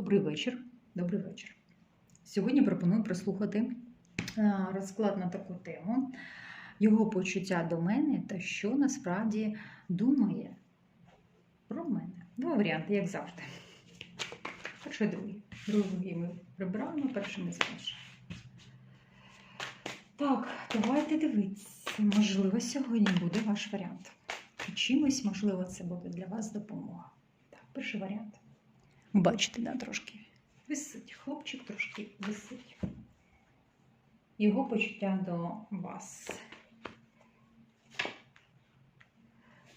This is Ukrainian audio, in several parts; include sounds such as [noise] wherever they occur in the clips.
Добрий вечір. Добрий вечір. Сьогодні пропоную прослухати е, розклад на таку тему, його почуття до мене та що насправді думає про мене. Два варіанти, як завжди. Перший другий. Другий ми прибираємо, перший ми залишимо. Так, давайте дивитися. Можливо, сьогодні буде ваш варіант. Чимось, можливо, це буде для вас допомога. Так, перший варіант. Бачите, да, трошки висить. Хлопчик трошки висить. Його почуття до вас.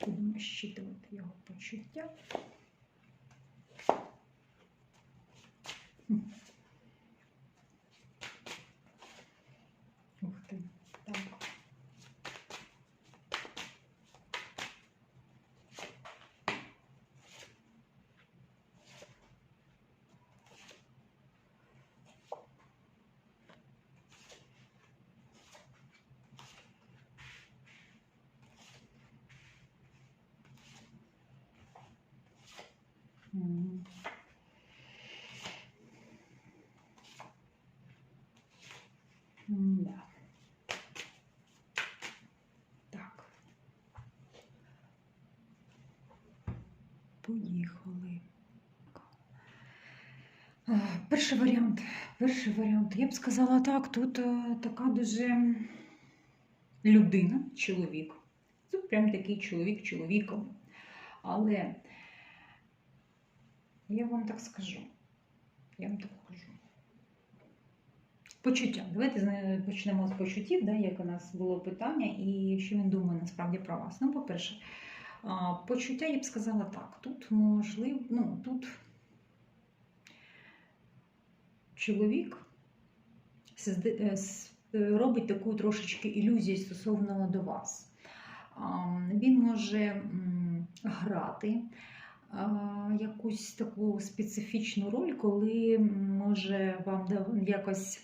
Будемо щитувати його почуття. Хм. Ух ти. Так. М. М-да. Так. Поїхали. Е, Перший варіант. Перший варіант. Я б сказала так, тут е, така дуже людина, чоловік. Тут прям такий чоловік чоловіком. Але я вам так скажу. Я вам так скажу. Почуття. Давайте почнемо з почуттів, да, як у нас було питання, і що він думає насправді про вас. Ну, по-перше, почуття я б сказала так. Тут можливо, ну, тут чоловік е, е, робить таку трошечки ілюзію стосовно до вас. Він може грати якусь таку специфічну роль, коли може вам якось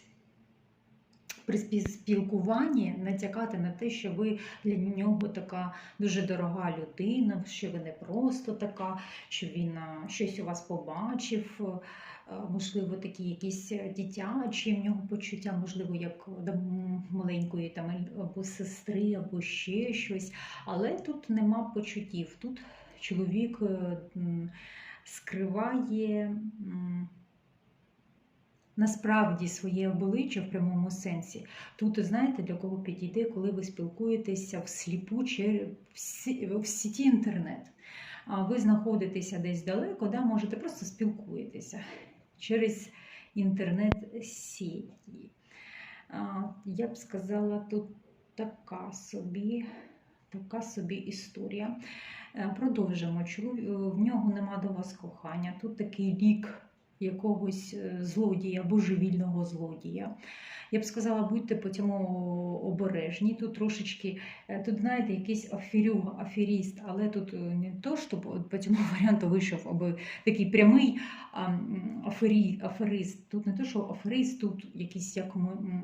при спі- спілкуванні натякати на те, що ви для нього така дуже дорога людина, що ви не просто така, що він щось у вас побачив. Можливо, такі якісь дитячі в нього почуття, можливо, як до маленької там або сестри, або ще щось. Але тут нема почуттів. Тут чоловік е, скриває насправді своє обличчя в прямому сенсі. Тут, знаєте, для кого підійде, коли ви спілкуєтеся всліпу чи в сі- в сіті інтернет. А ви знаходитеся десь далеко, да, можете просто спілкуєтеся через інтернет-сіті. Я б сказала, тут така собі, така собі історія. Е, Продовжимо. В нього нема до вас кохання. Тут такий рік якогось е, злодія, божевільного злодія. Я б сказала, будьте по цьому обережні. Тут трошечки, е, тут, знаєте, якийсь аферюга, аферіст, але тут е, не то, щоб по цьому [laughs] варіанту вийшов аби такий прямий афері, аферист. Тут не то, що аферист, тут якийсь як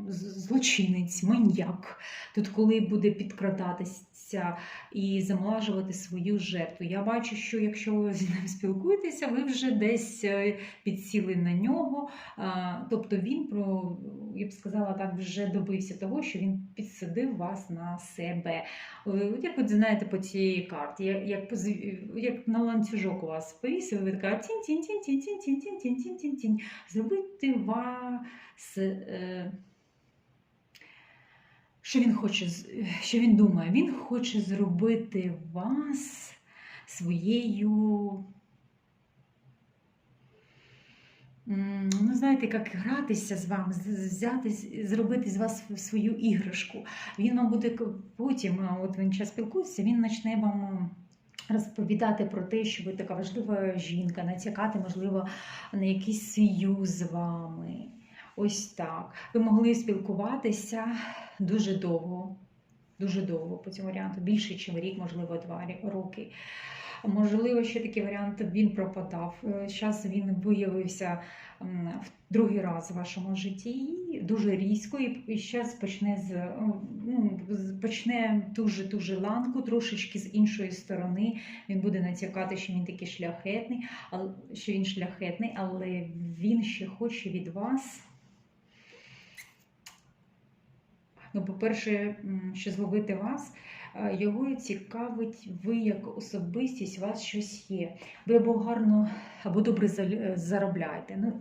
злочинець, маньяк. Тут коли буде підкрадатися і замолажувати свою жертву. Я бачу, що якщо ви з ним спілкуєтеся, ви вже десь е, підсіли на нього. Тобто він про, я б сказала так, вже добився того, що він підсадив вас на себе. Е, Як ви знаєте по цій карті, як, як, на ланцюжок у вас повісив, ви така тінь тінь тінь тінь тінь тінь тінь тінь тінь тінь тінь Зробити вас. Е, що він хоче, що він думає? Він хоче зробити вас своєю. Ну, знаєте, як гратися з вами, взяти, зробити з вас свою іграшку. Він вам буде потім, от він час спілкується, він почне вам розповідати про те, що ви така важлива жінка, натякати, можливо, на якийсь союз з вами. Ось так. Ви могли спілкуватися дуже довго, дуже довго по цьому варіанту, більше, ніж рік, можливо, два роки. Можливо, ще такий варіант він пропадав. Зараз він виявився в другий раз в вашому житті дуже різко, і зараз почне з ну, з- почне дуже дуже ланку, трошечки з іншої сторони. Він буде натякати, що він такий шляхетний, що він шляхетний, але він ще хоче від вас. Ну, по-перше, що зловити вас, е, його цікавить ви як особистість, у вас щось є. Ви або гарно, або добре е, заробляєте. Ну,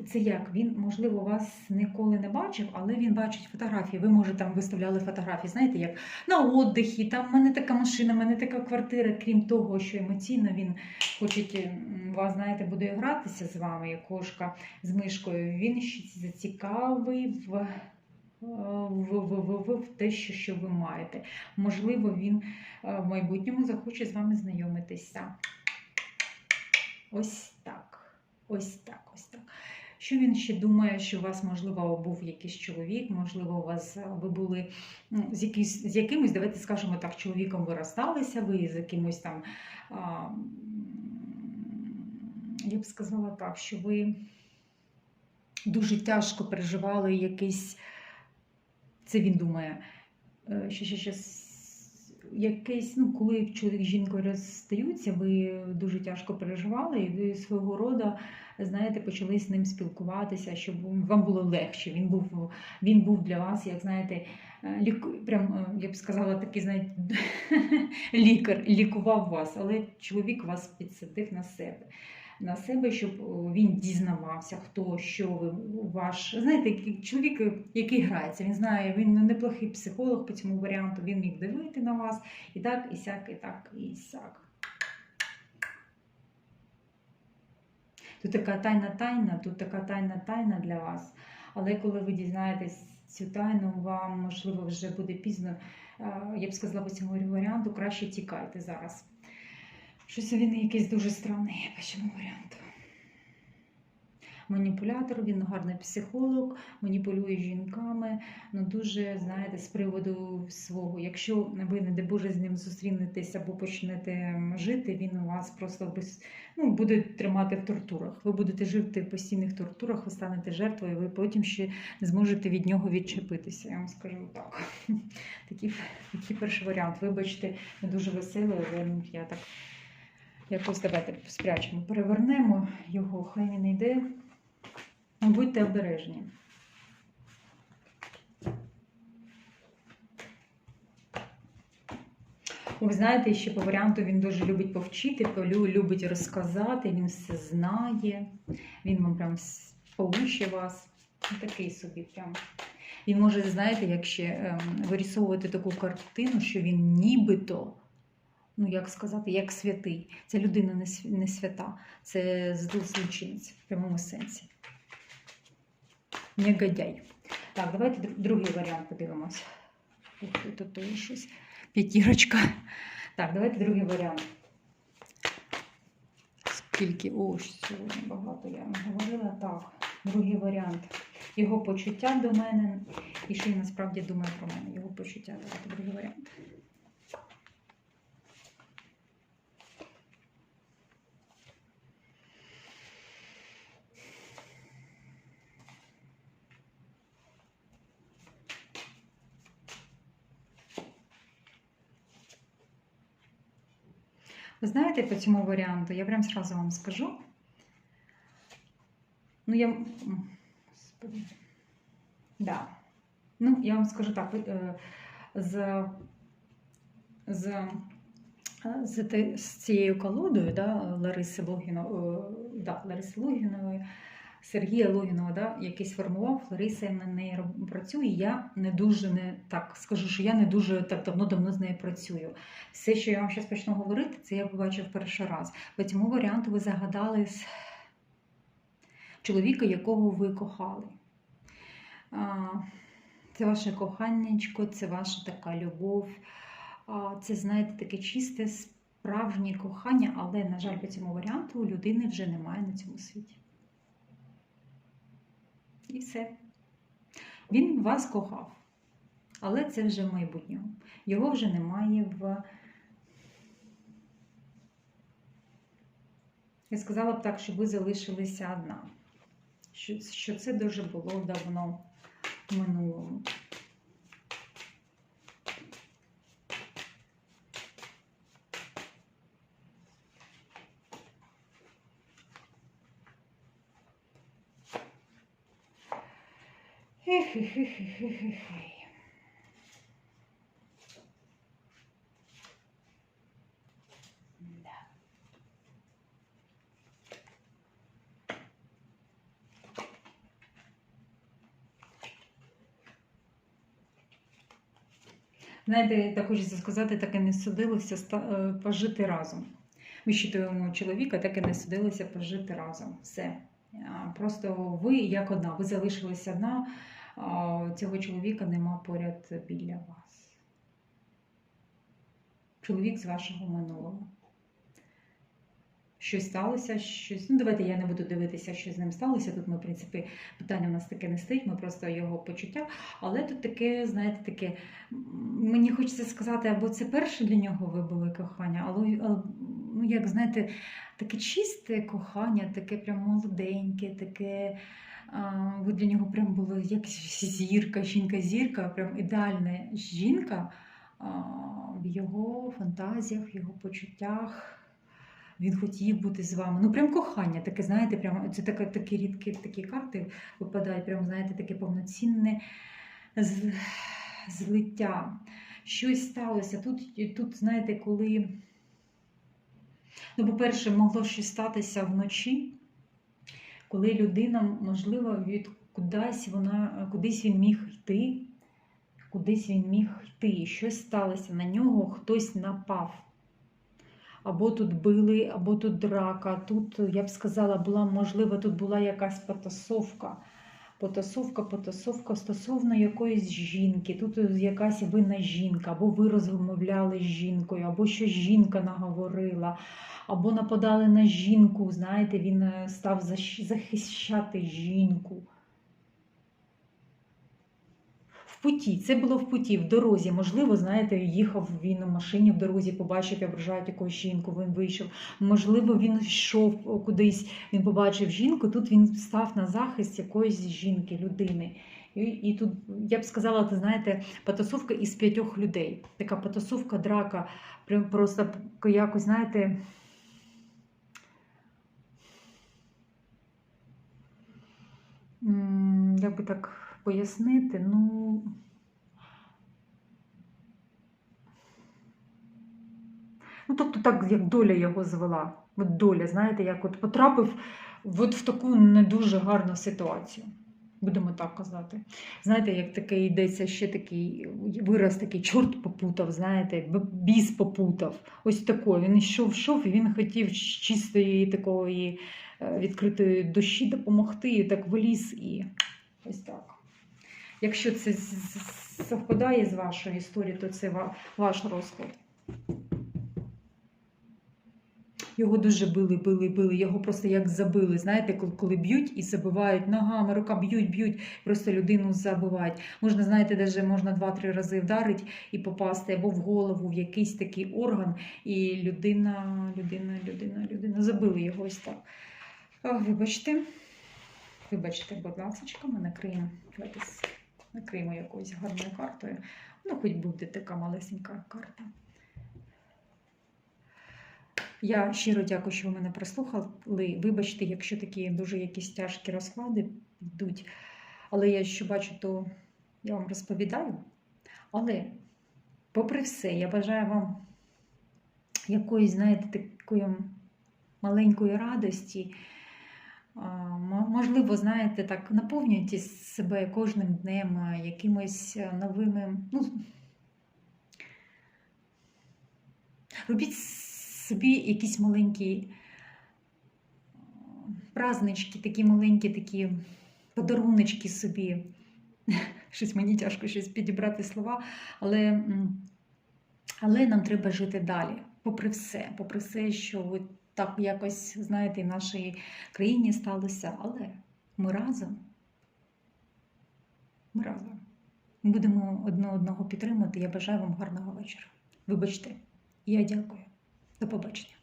е, це як? Він, можливо, вас ніколи не бачив, але він бачить фотографії. Ви, може, там виставляли фотографії, знаєте, як на отдихі, там в мене така машина, в мене така квартира, крім того, що емоційно він хоче вас, знаєте, буде гратися з вами, як кошка з мишкою. Він ще зацікавив в, в, в, в, в, те, що, що ви маєте. Можливо, він е, в майбутньому захоче з вами знайомитися. Ось так. Ось так, ось так. Що він ще думає, що у вас, можливо, був якийсь чоловік, можливо, у вас е, ви були ну, з, якийсь, з якимось, давайте скажемо так, чоловіком ви розсталися, ви з якимось там, а, я б сказала так, що ви дуже тяжко переживали якийсь, це він думає, е, що ще, ще якесь, ну, коли чоловік з жінкою розстаються, ви дуже тяжко переживали, і ви свого роду, знаєте, почали з ним спілкуватися, щоб вам було легше. Він був, він був для вас, як знаєте, е, ліку, прям, е, я б сказала, такий, знаєте, [laughs] лікар лікував вас, але чоловік вас підсадив на себе. На себе, щоб він дізнавався, хто що ви ваш. Знаєте, чоловік, який грається, він знає, він неплохий психолог по цьому варіанту, він міг дивити на вас і так, і сяк, і так, і сяк. Тут така тайна тайна, тут така тайна тайна для вас. Але коли ви дізнаєтесь цю тайну, вам можливо вже буде пізно. Е, Я б сказала по цьому варіанту, краще тікайте зараз. Щось він якийсь дуже странний по цьому варіанту. Маніпулятор, він гарний психолог, маніпулює жінками, ну дуже, знаєте, з приводу свого. Якщо ви, не дай Боже, з ним зустрінетесь або почнете жити, він у вас просто без, ну, буде тримати в тортурах. Ви будете жити в постійних тортурах, ви станете жертвою, ви потім ще не зможете від нього відчепитися. Я вам скажу так. [laughs] Такий, такий перший варіант. Вибачте, не дуже веселий, але ну, я так. Якось давайте спрячемо, перевернемо його, хай він йде. Ну, Будьте обережні. Ви знаєте, ще по варіанту він дуже любить повчити, любить розказати, він все знає, він вам прям поучить вас. Ну, Такий собі прям. Він може, знаєте, як ще ем, вирісовувати таку картину, що він нібито ну як сказати, як святий. Ця людина не свята, це зл- злочинець в прямому сенсі. Негодяй. Так, давайте другий варіант подивимось. П'ятірочка. Так, давайте другий варіант. Скільки, о, сьогодні багато я вам говорила. Так, другий варіант. Його почуття до мене. І що він насправді думає про мене. Його почуття. Давайте другий варіант. Ви знаєте, по цьому варіанту, я прям сразу вам скажу. Ну, я. Да. Ну, я вам скажу так, з, з, з, з цією колодою, да, Лариси Логіно, е, да, Лариси Логінової, Сергія Логінова, да, який сформував, Лариса на неї працює. Я не дуже не так скажу, що я не дуже так давно-давно з нею працюю. Все, що я вам зараз почну говорити, це я побачив перший раз. По цьому варіанту ви загадали з чоловіка, якого ви кохали. Це ваше коханнячко, це ваша така любов. Це, знаєте, таке чисте, справжнє кохання, але, на жаль, по цьому варіанту людини вже немає на цьому світі. І все. Він вас кохав. Але це вже в майбутньому. Його вже немає в Я сказала б так, що ви залишилися одна. Що, це дуже було давно в минулому. Да. Знаєте, так хочеться сказати, так і не судилося е, пожити разом. Ми щитуємо чоловіка, так і не судилося пожити разом. Все. Просто ви як одна, ви залишилися одна, цього чоловіка нема поряд біля вас. Чоловік з вашого минулого. Щось сталося, щось. Ну, давайте я не буду дивитися, що з ним сталося. Тут ми, в принципі, питання у нас таке не стоїть, ми просто його почуття. Але тут таке, знаєте, таке. Мені хочеться сказати, або це перше для нього ви були кохання, але, але ну, як знаєте, таке чисте кохання, таке прям молоденьке, таке. Ви для нього прям були як зірка, жінка-зірка, прям ідеальна жінка в його фантазіях, в його почуттях. Він хотів бути з вами. Ну, прям кохання, таке, знаєте, прям це таке, такі рідкі такі карти випадають, прям, знаєте, таке повноцінне злиття. Щось сталося. Тут, тут, знаєте, коли. Ну, по-перше, могло щось статися вночі, коли людина, можливо, від кудись вона, кудись він міг йти, кудись він міг йти. і Щось сталося на нього, хтось напав. Або тут били, або тут драка. Тут, я б сказала, була, можливо, тут була якась потасовка. Потасовка, потасовка стосовно якоїсь жінки. Тут якась винна жінка, або ви розмовляли з жінкою, або що жінка наговорила, або нападали на жінку. Знаєте, він е, став захищати жінку. В путі, це було в путі, в дорозі. Можливо, знаєте, їхав він у машині в дорозі, побачив, як ображають якусь жінку, він вийшов. Можливо, він йшов кудись, він побачив жінку, тут він став на захист якоїсь жінки, людини. І, і тут, я б сказала, ти знаєте, потасовка із п'ятьох людей. Така потасовка, драка, прям просто якось, знаєте. Як би так пояснити, ну. Ну, тобто, так як доля його звела. От доля, знаєте, як от потрапив от в таку не дуже гарну ситуацію. Будемо так казати. Знаєте, як таке йдеться ще такий вираз, такий чорт попутав, знаєте, біс попутав. Ось такий. Він йшов, йшов, і він хотів з чистої такої е, відкритої душі допомогти, і так виліз і ось так. Якщо це совпадає з вашою історією, то це ваш розклад. Його дуже били, били, били. Його просто як забили. Знаєте, коли, б'ють і забивають ногами, рука б'ють, б'ють, просто людину забивають. Можна, знаєте, даже можна два-три рази вдарити і попасти або в голову, в якийсь такий орган, і людина, людина, людина, людина забили його ось так. Вибачте, вибачте, будь ласка, ми накриємо. Накриємо якоюсь гарною картою. Ну, хоч буде така малесенька карта. Я щиро дякую, що ви мене прослухали. Вибачте, якщо такі дуже якісь тяжкі розклади йдуть. Але я що бачу, то я вам розповідаю. Але, попри все, я бажаю вам якоїсь, знаєте, такої маленької радості. Можливо, знаєте, так наповнюйте себе кожним днем якимось новими. Ну, робіть собі якісь маленькі а, празднички, такі маленькі такі подаруночки собі. Щось мені тяжко щось підібрати слова, але, але нам треба жити далі, попри все, попри все, що от так якось, знаєте, в нашій країні сталося, але ми разом. Ми разом. Ми будемо одне одного підтримувати. Я бажаю вам гарного вечора. Вибачте, я дякую. До побачення.